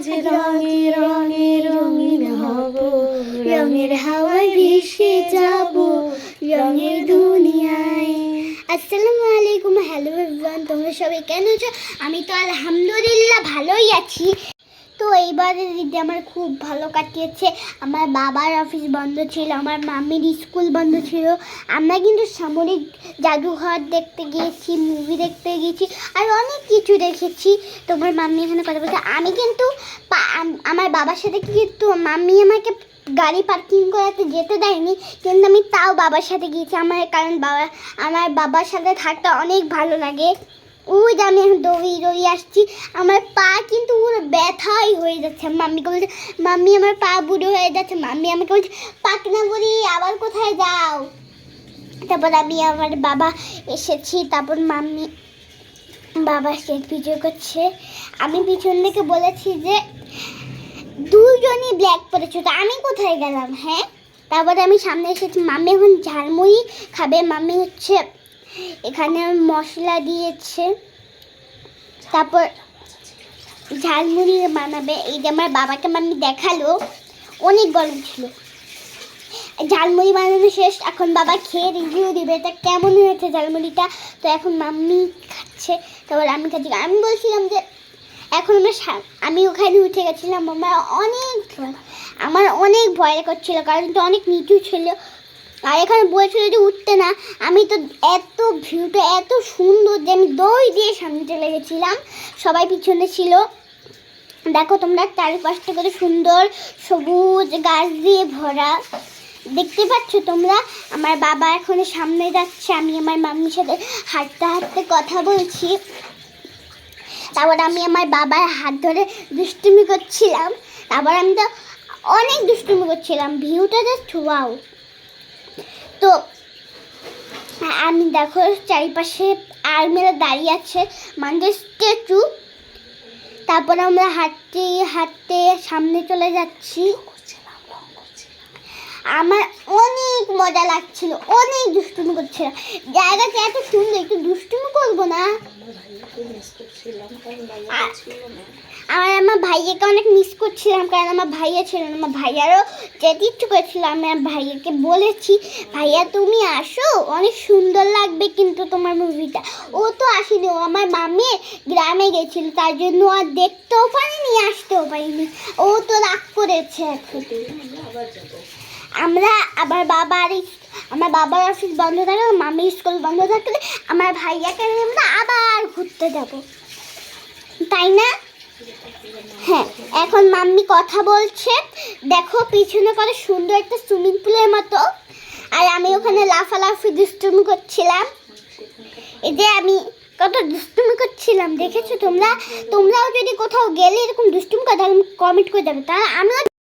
আজ রঙে রঙে রঙিন হব, রঙের হাওয়ায় ভেসে যাব, রঙের দুনিয়ায়। আসসালামু আলাইকুম, হ্যালো এভরিওয়ান, তোমরা সবাই কেন আছো? আমি তো আলহামদুলিল্লাহ ভালোই আছি। তো এইবারে দিদি আমার খুব ভালো কাটিয়েছে। আমার বাবার অফিস বন্ধ ছিল, আমার মামির স্কুল বন্ধ ছিল। আমরা কিন্তু সামরিক জাদুঘর দেখতে গিয়েছি মুভি দেখতে গিয়েছি, আর অনেক কিছু দেখেছি। তোমার মাম্মি এখানে কথা বলছে। আমি কিন্তু আমার বাবার সাথে কিন্তু মাম্মি আমাকে গাড়ি পার্কিং করাতে যেতে দেয়নি, কিন্তু আমি তাও বাবার সাথে গিয়েছি। আমার, কারণ বাবা, আমার বাবার সাথে থাকতে অনেক ভালো লাগে। ওই যে আমি এখন দৌড়ি দৌড়ি আসছি, আমার পা কিন্তু পুরো ব্যথাই হয়ে যাচ্ছে। মাম্মিকে বলছে, মাম্মি, আমার পা বুড়ো হয়ে যাচ্ছে। মাম্মি আমাকে বলছে পাকনা বুড়ি আবার কোথায় যাও? তারপর আমি আমার বাবা এসেছি, তারপর মাম্মি, বাবা সে ভিডিও করছে। আমি পিছন থেকে বলেছি যে, দুজনই ব্ল্যাক পরেছো তো আমি কোথায় গেলাম? হ্যাঁ? তারপরে আমি সামনে এসেছি, মাম্মি এখন ঝালমুড়ি খাবে। মাম্মি হচ্ছে এখানে মশলা দিয়েছে। তারপর ঝালমুড়ি বানাবে। এই যে আমার বাবাকে মাম্মি দেখাল, অনেক গরম ছিল। ঝালমুড়ি বানানো শেষ, এখন বাবা খেয়ে রিভিউ দিবে তা কেমন হয়েছে ঝালমুড়িটা তো এখন মাম্মি খাচ্ছে, তারপর আমি খাচ্ছি। আমি বলছিলাম যে, এখন আমরা আমি ওখানে উঠে গেছিলাম, আমার অনেক আমার অনেক ভয় করছিল, কারণ তো অনেক নিচু ছিল। আর এখানে বলছিল যে উঠতে না। আমি তো এত ভিউটা এত সুন্দর যে আমি দই দিয়ে সামনে চলে গেছিলাম। সবাই পিছনে ছিল। দেখো তোমরা, চারিপাশটা কত সুন্দর সবুজ গাছ দিয়ে ভরা। দেখতে পাচ্ছ তোমরা? আমার বাবা এখন সামনে যাচ্ছে, আমি আমার মাম্মির সাথে হাঁটতে হাঁটতে কথা বলছি। তারপর আমি আমার বাবার হাত ধরে দুষ্টুমি করছিলাম। তারপর আমি তো অনেক দুষ্টুমি করছিলাম। ভিউটা জাস্ট ওয়াও তো আমি দেখো চারিপাশে আর্মিরা দাঁড়িয়ে আছে। মানে স্ট্যাচু। তারপরে আমরা হাঁটতে হাঁটতে সামনে চলে যাচ্ছি। আমার অনেক মজা লাগছিল, অনেক দুষ্টুমি করছিলাম জায়গাটা এত সুন্দর, একটু দুষ্টুমি করব না? আমার আমার ভাইয়াকে অনেক মিস করছিলাম, কারণ আমার ভাইয়া ছিল না, আমার ভাইয়ারও যেতে ইচ্ছে করেছিল, আমি আমার ভাইয়াকে বলেছি, ভাইয়া, তুমি আসো, অনেক সুন্দর লাগবে কিন্তু তোমার মুভিটা ও তো আসেনি, ও আমার মামি গ্রামে গেছিল, তার জন্য আর দেখতেও পারিনি, আসতেও পারিনি। ও তো রাগ করেছে। এখন আমরা, আমার বাবার আমার বাবার অফিস বন্ধ থাকলে মামির স্কুল বন্ধ থাকলে আমার ভাইয়াকে আমরা আবার ঘুরতে যাব। তাই না? হ্যাঁ এখন মাম্মি কথা বলছে। দেখো, পিছনে কত সুন্দর একটা সুইমিং পুলের মতো। আর আমি ওখানে লাফালাফি দুষ্টুমি করছিলাম। এই যে আমি কত দুষ্টুমি করছিলাম, দেখেছ তোমরা? তোমরাও যদি কোথাও গেলে এরকম দুষ্টুমি তাহলে কমেন্ট করে দেবে তাহলে আমিও